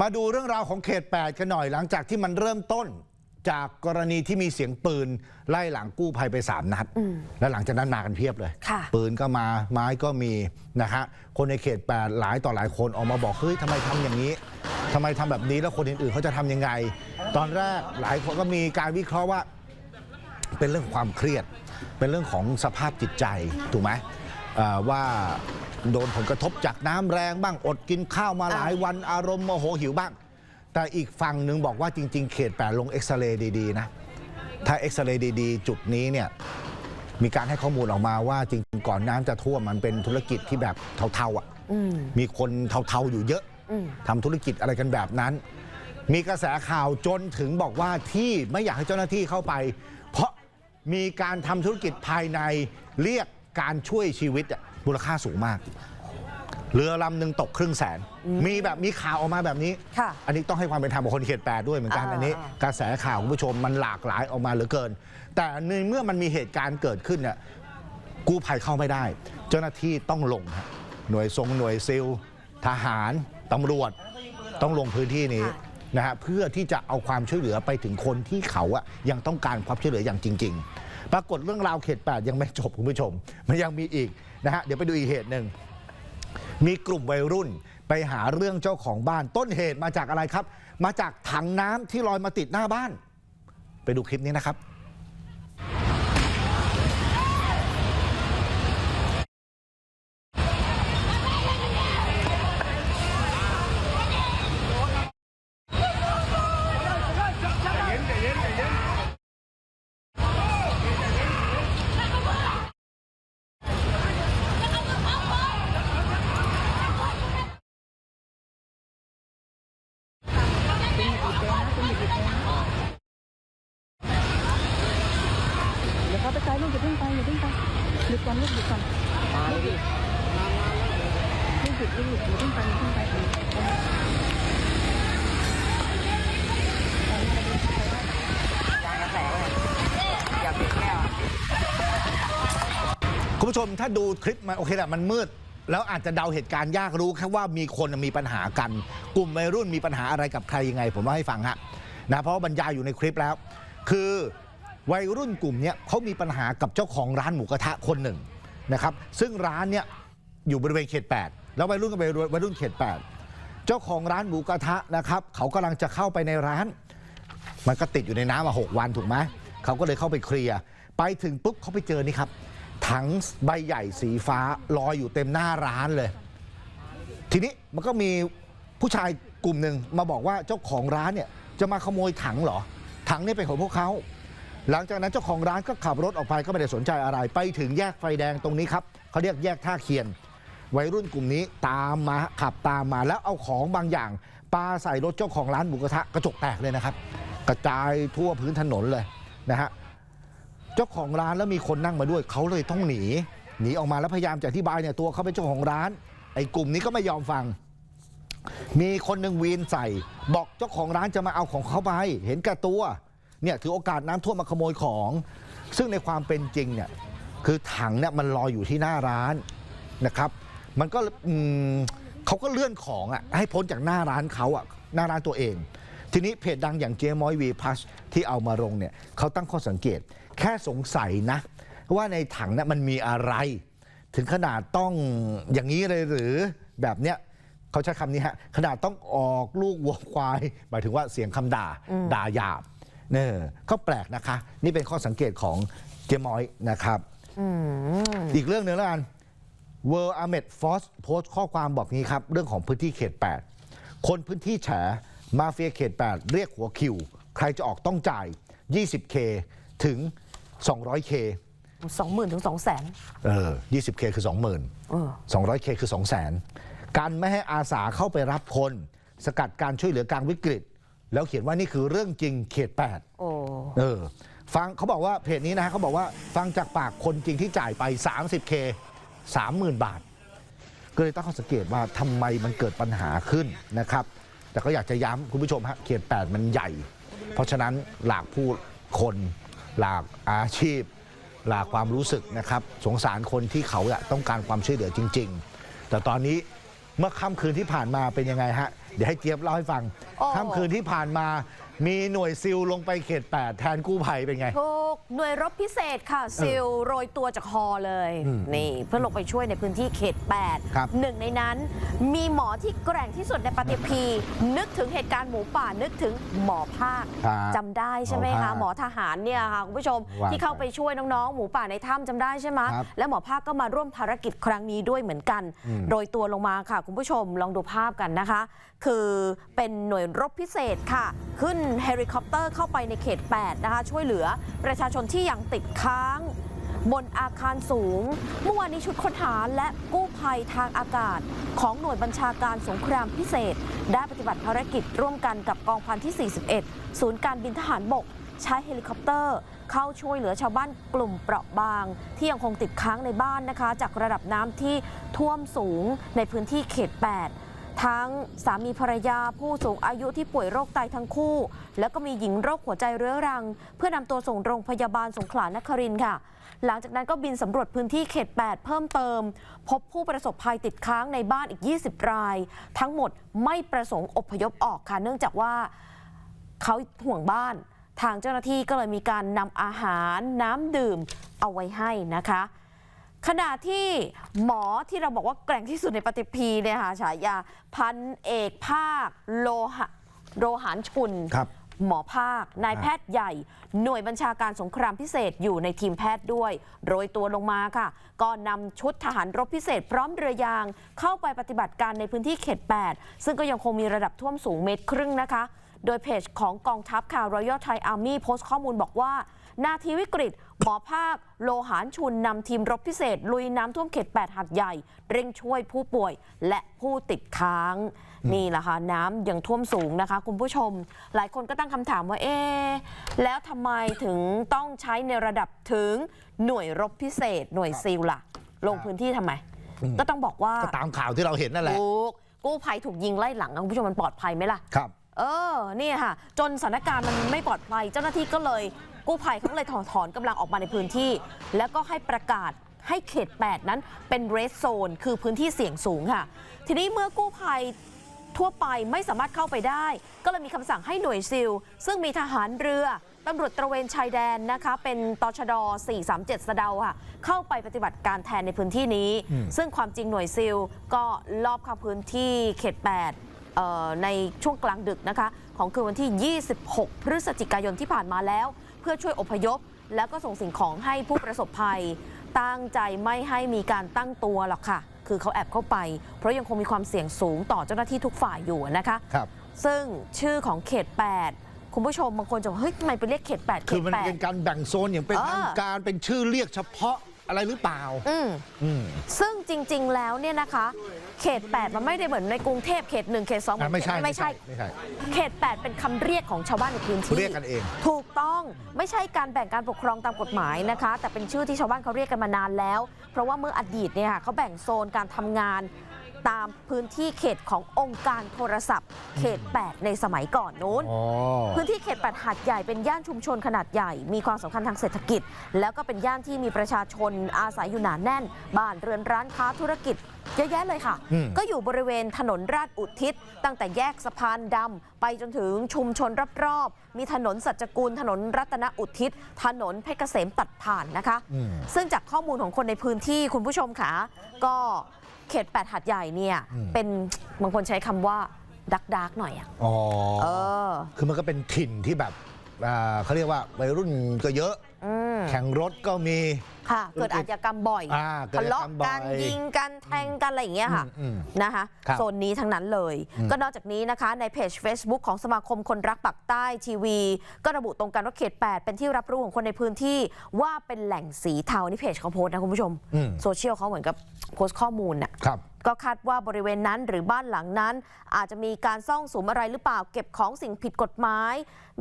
มาดูเรื่องราวของเขต 8 กันหน่อยหลังจากที่มันเริ่มต้นจากกรณีที่มีเสียงปืน ไล่หลังกู้ภัยไป 3 นัด แล้วหลังจากนั้นมากันเพียบเลยค่ะปืนก็มาไม้ก็มีนะฮะคนในเขต 8 หลายต่อหลายคนออกมาบอกเฮ้ยทำไมทำอย่างนี้ทำไมทำแบบนี้แล้วคนอื่นๆเขาจะทำยังไง ตอนแรกหลายคนก็มีการวิเคราะห์ว่า เป็นเรื่องของความเครียด เป็นเรื่องของสภาพจิตใจถูกไหมเอ่อว่า โดนผลกระทบจากน้ำแรงบ้างอดกินข้าวมาหลายวันอารมณ์โมโหหิวบ้าง แต่อีกฝั่งหนึ่งบอกว่าจริง ๆ เขตแปดลงเอ็กซเรย์ดีๆนะ ถ้าเอ็กซเรย์ดีๆ จุดนี้เนี่ยมีการให้ข้อมูลออกมาว่าจริงๆ ก่อนน้ำจะท่วมมันเป็นธุรกิจที่แบบเทาๆอะอืมมีคนเทาๆอยู่เยอะอืมทำธุรกิจอะไรกันแบบนั้น มีกระแสข่าวจนถึงบอกว่าที่ไม่อยากให้เจ้าหน้าที่เข้าไป เพราะมีการทำธุรกิจภายในเรียกการช่วยชีวิตอะ มูลค่าสูงมาก เรือลำหนึ่งตกครึ่งแสน มีแบบมีข่าวออกมาแบบนี้ ค่ะอันนี้ต้องให้ความเป็นธรรมกับคนเขตแปดด้วยเหมือนกันอ่า อันนี้อ่ากระแสข่าวคุณผู้ชมมันหลากหลายออกมาเหลือเกิน แต่ในเมื่อมันมีเหตุการณ์เกิดขึ้นเนี่ยกู้ภัยเข้าไม่ได้ เจ้าหน้าที่ต้องลงฮะหน่วยทรงหน่วยซิลทหารตำรวจต้องลงพื้นที่นี้ค่ะ นะฮะเพื่อที่จะเอาความช่วยเหลือไปถึงคนที่เขาอะยังต้องการความช่วยเหลืออย่างจริง ๆ ปรากฏเรื่องราวเขตแปดยังไม่จบคุณผู้ชม มันยังมีอีก นะฮะเดี๋ยวไปดูอีกเหตุหนึ่งมีกลุ่มวัยรุ่นไปหาเรื่องเจ้าของบ้าน ต้นเหตุมาจากอะไรครับ มาจากถังน้ำที่ลอยมาติดหน้าบ้าน ไปดูคลิปนี้นะครับ เดี๋ยวเขาไปไกลลูกอย่าเพิ่งไปอย่าเพิ่งไปหยุดก่อนลูกหยุดก่อนลูกหยุดลูกหยุดลูกหยุดอย่าเพิ่งไปอย่าเพิ่งไปคุณผู้ชมถ้าดูคลิปมันโอเคแหละมันมืด แล้วอาจจะเดาเหตุการณ์ยากรู้แค่ว่ามีคนมีปัญหากัน กลุ่มวัยรุ่นมีปัญหาอะไรกับใครยังไง ผมว่าให้ฟังฮะนะเพราะบรรยายอยู่ในคลิปแล้ว คือวัยรุ่นกลุ่มนี้เขามีปัญหากับเจ้าของร้านหมูกระทะคนหนึ่งนะครับซึ่งร้านเนี้ยอยู่บริเวณเขต 8 แล้ววัยรุ่นก็เป็นวัยรุ่นเขต 8 เจ้าของร้านหมูกระทะนะครับเขากำลังจะเข้าไปในร้าน มันก็ติดอยู่ในน้ำมาหกวันถูกไหมเขาก็เลยเข้าไปเคลียร์ไปถึงปุ๊บเขาไปเจอนี่ครับ ถังใบใหญ่สีฟ้าลอยอยู่เต็มหน้าร้านเลย ทีนี้มันก็มีผู้ชายกลุ่มหนึ่งมาบอกว่าเจ้าของร้านเนี่ยจะมาขโมยถังเหรอ ถังนี่เป็นของพวกเขา หลังจากนั้นเจ้าของร้านก็ขับรถออกไปก็ไม่ได้สนใจอะไร ไปถึงแยกไฟแดงตรงนี้ครับเขาเรียกแยกท่าเคียน วัยรุ่นกลุ่มนี้ตามมาขับตามมาแล้วเอาของบางอย่างปาใส่รถเจ้าของร้านหมูกระทะกระจกแตกเลยนะครับ กระจายทั่วพื้นถนนเลยนะฮะ เจ้าของร้านแล้วมีคนนั่งมาด้วยเขาเลยต้องหนี หนีออกมาแล้วพยายามจะอธิบายเนี่ยตัวเขาเป็นเจ้าของร้าน ไอ้กลุ่มนี้ก็ไม่ยอมฟัง มีคนหนึ่งวีนใส่ บอกเจ้าของร้านจะมาเอาของเขาไป เห็นแก่ตัวเนี่ยถือโอกาสน้ำท่วมมาขโมยของ ซึ่งในความเป็นจริงเนี่ยคือถังเนี่ยมันลอยอยู่ที่หน้าร้านนะครับ มันก็เขาก็เลื่อนของอะให้พ้นจากหน้าร้านเขาอะหน้าร้านตัวเอง ทีนี้เพจดังอย่างเจมอยวีพัสที่เอามาลงเนี่ยเขาตั้งข้อสังเกต แค่สงสัยนะ ว่าในถังเนี่ยมันมีอะไร ถึงขนาดต้องอย่างนี้เลยหรือแบบเนี้ยเขาใช้คำนี้ฮะขนาดต้องออกลูกวัวควาย หมายถึงว่าเสียงคำด่าด่าหยาบเนี่ยก็แปลกนะคะ นี่เป็นข้อสังเกตของเจมอยนะครับอืมอีกเรื่องหนึ่งแล้วกัน World Ahmed Force โพสต์ข้อความบอกงี้ครับ เรื่องของพื้นที่เขต 8 คนพื้นที่แฉ มาเฟียเขต 8 เรียกหัวคิว ใครจะออกต้องจ่าย 20K ถึง 200K สองหมื่นถึงสองแสนเออ 20K คือ 20,000เออ 200K คือ 200,000 การไม่ให้อาสาเข้าไปรับคน สกัดการช่วยเหลือกลางวิกฤต แล้วเขียนว่านี่คือเรื่องจริงเขต 8 โอ้เออฟังเขาบอกว่าเพจนี้นะฮะเขาบอกว่าฟังจากปากคนจริงที่จ่ายไป 30K 30,000 บาท ก็เลยตั้งข้อสังเกตว่าทำไมมันเกิดปัญหาขึ้นนะครับ แต่ก็อยากจะย้ำคุณผู้ชมฮะเขต 8 มันใหญ่ เพราะฉะนั้นหลากผู้คนหลากอาชีพ หลากความรู้สึกนะครับ สงสารคนที่เขาต้องการความช่วยเหลือจริง ๆ แต่ตอนนี้เมื่อค่ำคืนที่ผ่านมาเป็นยังไงฮะ เดี๋ยวให้เจี๊ยบเล่าให้ฟัง ค่ำคืนที่ผ่านมา มีหน่วยซิลลงไปเขต 8 แทนกู้ภัยเป็นไง ถูกหน่วยรบพิเศษค่ะซิลโรยตัวจากฮอเลย อืมนี่ เพื่อลงไปช่วยในพื้นที่เขต ครับ 8 หนึ่งในนั้น มีหมอที่แกร่งที่สุดในปฏิพี นึกถึงเหตุการณ์หมูป่านึกถึงหมอภาค ครับ จำได้ใช่ไหมหมอภาคะ คหมอทหารเนี่ยค่ะคุณผู้ชมว่าที่เข้าไปช่วยน้องๆ หมูป่าในถ้ำจำได้ใช่ไหมครับและหมอภาคก็มาร่วมภารกิจครั้งนี้ด้วยเหมือนกัน อืม โดยตัวลงมาค่ะ คุณผู้ชมลองดูภาพกันนะคะ คือเป็นหน่วยรบพิเศษค่ะ ขึ้นเฮลิคอปเตอร์เข้าไปในเขต 8 นะคะ ช่วยเหลือประชาชนที่ยังติดค้าง บนอาคารสูง เมื่อวานนี้ชุดค้นหาและกู้ภัยทางอากาศ ของหน่วยบัญชาการสงครามพิเศษ ได้ปฏิบัติภารกิจร่วมกันกับกองพันที่ 41 ศูนย์การบินทหารบก ใช้เฮลิคอปเตอร์เข้าช่วยเหลือชาวบ้านกลุ่มเปราะบาง ที่ยังคงติดค้างในบ้านนะคะ จากระดับน้ำที่ท่วมสูงในพื้นที่เขต 8 ทั้งสามีภรรยาผู้สูงอายุที่ป่วยโรคไตทั้งคู่ แล้วก็มีหญิงโรคหัวใจเรื้อรัง เพื่อนำตัวส่งโรงพยาบาลสงขลานครินค่ะ หลังจากนั้นก็บินสำรวจพื้นที่เขต 8 เพิ่มเติม พบผู้ประสบภัยติดค้างในบ้านอีก 20 ราย ทั้งหมดไม่ประสงค์อพยพออกค่ะ เนื่องจากว่าเขาห่วงบ้าน ทางเจ้าหน้าที่ก็เลยมีการนำอาหารน้ำดื่มเอาไว้ให้นะคะ ขณะที่หมอที่เราบอกว่าแกร่งที่สุดในปฏิพีเนี่ยค่ะฉายาพันเอกภาค โลหะโรหารชุน ครับหมอภาคนายแพทย์ใหญ่ หน่วยบัญชาการสงครามพิเศษอยู่ในทีมแพทย์ด้วย โรยตัวลงมาค่ะ ก็นำชุดทหารรบพิเศษ พร้อมเรือยาง เข้าไปปฏิบัติการในพื้นที่เขต 8 ซึ่งก็ยังคงมีระดับท่วมสูงเมตรครึ่งนะคะ โดยเพจของกองทัพค่ะ Royal Thai Army โพสต์ข้อมูลบอกว่า นาทีวิกฤตหมอภาค โลหารชุนนำทีมรบพิเศษ ลุยน้ำท่วมเขต 8 หัดใหญ่ เร่งช่วยผู้ป่วยและผู้ติดค้าง นี่แหละค่ะน้ำยังท่วมสูงนะคะ คุณผู้ชม หลายคนก็ตั้งคำถามว่า เอ๊ะแล้วทำไมถึงต้องใช้ในระดับถึงหน่วยรบพิเศษ หน่วยซีลล่ะ ลงพื้นที่ทำไม ก็ต้องบอกว่าก็ตามข่าวที่เราเห็นนั่นแหละถูกกู้ภัยถูกยิงไล่หลังคุณผู้ชมมันปลอดภัยไหมล่ะครับ เออนี่ค่ะ จนสถานการณ์มันไม่ปลอดภัย เจ้าหน้าที่ก็เลย กู้ภัยเขาก็เลยถอนถอนกำลังออกมาในพื้นที่ แล้วก็ให้ประกาศให้เขต 8 นั้นเป็นเรสโซนคือพื้นที่เสี่ยงสูงค่ะ ทีนี้เมื่อกู้ภัยทั่วไปไม่สามารถเข้าไปได้ ก็เลยมีคำสั่งให้หน่วยซิล ซึ่งมีทหารเรือตำรวจตระเวนชายแดนนะคะ เป็นตชด 437 สะเดาค่ะ เข้าไปปฏิบัติการแทนในพื้นที่นี้อืมซึ่งความจริงหน่วยซิลก็ลอบเข้าพื้นที่เขต8เอ่อ ในช่วงกลางดึกนะคะ ของคืนวันที่ 26 พฤศจิกายนที่ผ่านมาแล้ว เพื่อช่วยอพยพ แล้วก็ส่งสิ่งของให้ผู้ประสบภัย ตั้งใจไม่ให้มีการตั้งตัวหรอกค่ะ คือเขาแอบเข้าไป เพราะยังคงมีความเสี่ยงสูงต่อเจ้าหน้าที่ทุกฝ่ายอยู่นะคะครับซึ่งชื่อของเขต 8คุณผู้ชมบางคนจะบอกเฮ้ยทำไมไปเรียกเขต8เขคือตมันเป็น8การแบ่งโซนอย่างเป็นเออทางการเป็นชื่อเรียกเฉพาะอะไรหรือเปล่า อืมอืมซึ่งจริง ๆ แล้วเนี่ยนะคะเขต 8 มันไม่ได้เหมือนในกรุงเทพเขต 1 เขต2อะไม่ใช่ไม่ใช่ ไม่ใช่ เขต 8 เป็นคำเรียกของชาวบ้านในพื้นที่เรียกกันเอง ถูกต้องไม่ใช่การแบ่งการปกครองตามกฎหมายนะคะ แต่เป็นชื่อที่ชาวบ้านเขาเรียกกันมานานแล้ว เพราะว่าเมื่ออดีตเนี่ยค่ะเขาแบ่งโซนการทำงาน ตามพื้นที่เขตขององค์การโทรศัพท์ เขต 8 ในสมัยก่อนนู้น อ๋อพื้นที่เขต 8 หาดใหญ่เป็นย่านชุมชนขนาดใหญ่ มีความสำคัญทางเศรษฐกิจ แล้วก็เป็นย่านที่มีประชาชนอาศัยอยู่หนาแน่น บ้านเรือนร้านค้าธุรกิจ เยอะแยะเลยค่ะ อืม ก็อยู่บริเวณถนนราชอุทิศ ตั้งแต่แยกสะพานดำไปจนถึงชุมชนรอบๆ มีถนนสัจกุลถนนรัตนอุทิศ ถนนเพชรเกษมตัดผ่านนะคะ อืม ซึ่งจากข้อมูลของคนในพื้นที่คุณผู้ชมค่ะก็ เขต 8 หัดใหญ่เนี่ยอืม เป็นบางคนใช้คำว่าดักดักๆหน่อยอะอ๋อ เออ คือมันก็เป็นถิ่นที่แบบอ่าเขาเรียกว่าวัยรุ่นก็เยอะ อืม แข่งรถก็มี ค่ะ เกิดอาชญากรรมบ่อยอ่าเกิดทะเลาะอาชญากรรมบ่อยกันยิงกันแทงกันอะไรอย่างเงี้ยค่ะอืมอืมนะคะครับโซนนี้ทั้งนั้นเลย อืม ก็นอกจากนี้นะคะในเพจ Facebook ของสมาคมคนรักปักใต้ทีวี ก็ระบุตรงกันว่าเขต 8 เป็นที่รับรู้ของคนในพื้นที่ว่าเป็นแหล่งสีเทานี่เพจเขาโพสต์นะคุณผู้ชมอืมโซเชียลเขาเหมือนกับโพสต์ข้อมูลน่ะ ครับ ก็คาดว่าบริเวณนั้นหรือบ้านหลังนั้น อาจจะมีการซ่องสุมอะไรหรือเปล่าเก็บของสิ่งผิดกฎหมาย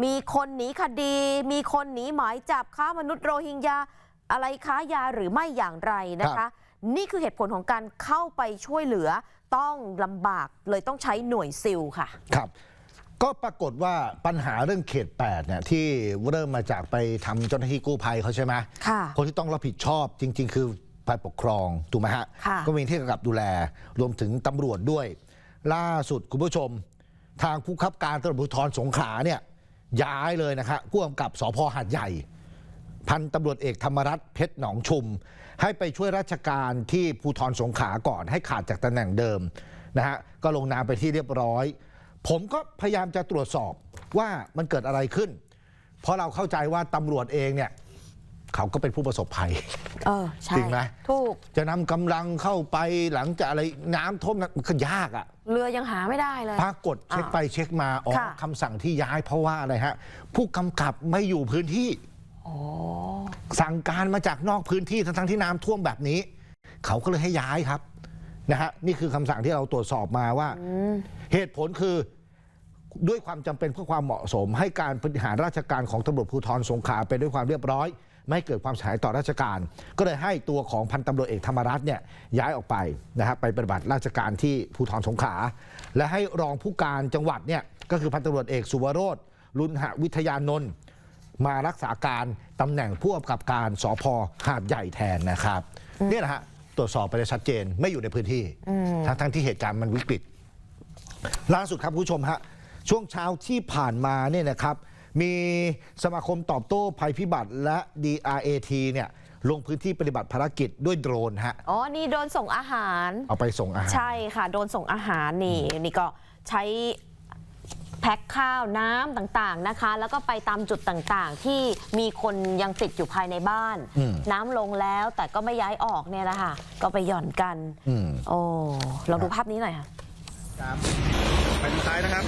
มีคนหนีคดี มีคนหนีหมายจับค้ามนุษย์โรฮิงญา อะไรค้ายาหรือไม่อย่างไรนะครัคะบนี่คือเหตุผลของการเข้าไปช่วยเหลือต้องลำบากเลยต้องใช้หน่วยซิลค่ะ ครับ ก็ปรากฏว่าปัญหาเรื่องเขต8เนี่ยที่เริ่มมาจากไปทำเจ้าหน้าที่กู้ภัยเขาใช่ไหมค่ะ คนที่ต้องรับผิดชอบจริง ๆ คือฝ่ายปกครองถูกไหมฮะ ค่ะ ก็มีที่กำกับดูแล รวมถึงตำรวจด้วย ล่าสุดคุณผู้ชม ทางผู้ขับการตำรวจภูธรสงขลาเนี่ยย้ายเลยนะครับผู้กำกับสพหาดใหญ่ พันตำรวจเอกธรรมรัตน์เพชรหนองชุม ให้ไปช่วยราชการที่ภูธรสงขลาก่อน ให้ขาดจากตำแหน่งเดิมนะฮะก็ลงนามไปที่เรียบร้อย ผมก็พยายามจะตรวจสอบว่ามันเกิดอะไรขึ้น เพราะเราเข้าใจว่าตำรวจเองเนี่ยเขาก็เป็นผู้ประสบภัยเออใช่จริงไหมถูก จะนำกำลังเข้าไปหลังจากอะไรน้ำท่วมนะมันก็ยากอะ่ะ เรือยังหาไม่ได้เลย ปรากฏเช็คไปเช็คมาอ๋อค่ะ คำสั่งที่ย้ายเพราะว่าอะไรฮะ ผู้กำกับไม่อยู่พื้นที่โอ้ สั่งการมาจากนอกพื้นที่ทั้งๆที่น้ำท่วมแบบนี้ เขาก็เลยให้ย้ายครับนะฮะนี่คือคำสั่งที่เราตรวจสอบมาว่า เหตุผลคือด้วยความจำเป็นเพื่อความเหมาะสม ให้การบริหารราชการของตำรวจภูธรสงขลาเป็นด้วยความเรียบร้อย ไม่ให้เกิดความเสียหายต่อราชการ ก็เลยให้ตัวของพันตำรวจเอกธรรมรัตน์เนี่ยย้ายออกไปนะครับไปปฏิบัติราชการที่ภูธรสงขลาและให้รองผู้การจังหวัดเนี่ยก็คือพันตำรวจเอกสุวโรธลุนหวิทยานนท์ มารักษาการตำแหน่งผู้กำกับการสพหาดใหญ่แทนนะครับนี่แหละฮะตรวจสอบไปได้ชัดเจนไม่อยู่ในพื้นที่ทั้งทั้งที่เหตุการณ์มันวิกฤตล่าสุดครับคุณผู้ชมฮะช่วงเช้าที่ผ่านมาเนี่ยนะครับมีสมาคมตอบโต้ภัยพิบัติและ DRAT เนี่ยลงพื้นที่ปฏิบัติภารกิจด้วยโดรนฮะ อ๋อ นี่โดนส่งอาหาร เอาไปส่งอาหาร ใช่ค่ะ โดนส่งอาหารนี่ นี่ก็ใช้ แพ็คข้าวน้ำต่างๆนะคะ แล้วก็ไปตามจุดต่างๆ ที่มีคนยังติดอยู่ภายในบ้าน อืมน้ำลงแล้วแต่ก็ไม่ย้ายออกเนี่ยแหละค่ะก็ไปหย่อนกัน อืม โอ้ลองดูภาพนี้หน่อยค่ะ ครับไปทางซ้ายนะครับ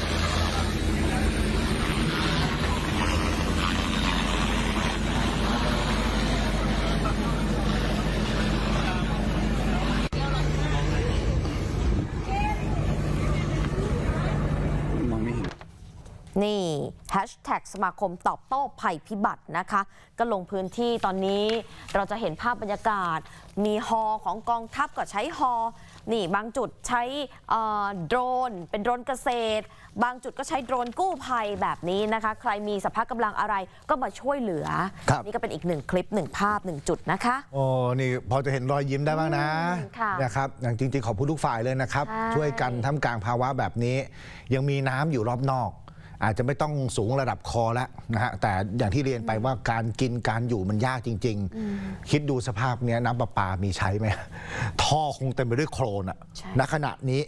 มองไม่เห็น นี่แฮชแท็กสมาคมตอบโต้ภัยพิบัตินะคะ ก็ลงพื้นที่ตอนนี้เราจะเห็นภาพบรรยากาศ มีฮอของกองทัพก็ใช้ฮอ นี่บางจุดใช้เอ่อโดรน เป็นโดรนเกษตร บางจุดก็ใช้โดรนกู้ภัยแบบนี้นะคะ ใครมีสภาพกำลังอะไรก็มาช่วยเหลือครับนี่ก็เป็นอีกหนึ่งคลิปหนึ่งภาพหนึ่งจุดนะคะโอ้นี่พอจะเห็นรอยยิ้มได้บ้างนะอืมค่ะนะครับอย่างจริงๆขอบคุณทุกฝ่ายเลยนะครับใช่ช่วยกันท่ามกลางภาวะแบบนี้ ยังมีน้ำอยู่รอบนอก อาจจะไม่ต้องสูงระดับคอแล้วนะฮะแต่อย่างที่เรียนไปว่าการกินการอยู่มันยากจริง ๆ คิดดูสภาพเนี้ยน้ำประปามีใช้ไหมท่อคงเต็มไปด้วยโคลนอะใช่ณขณะนี้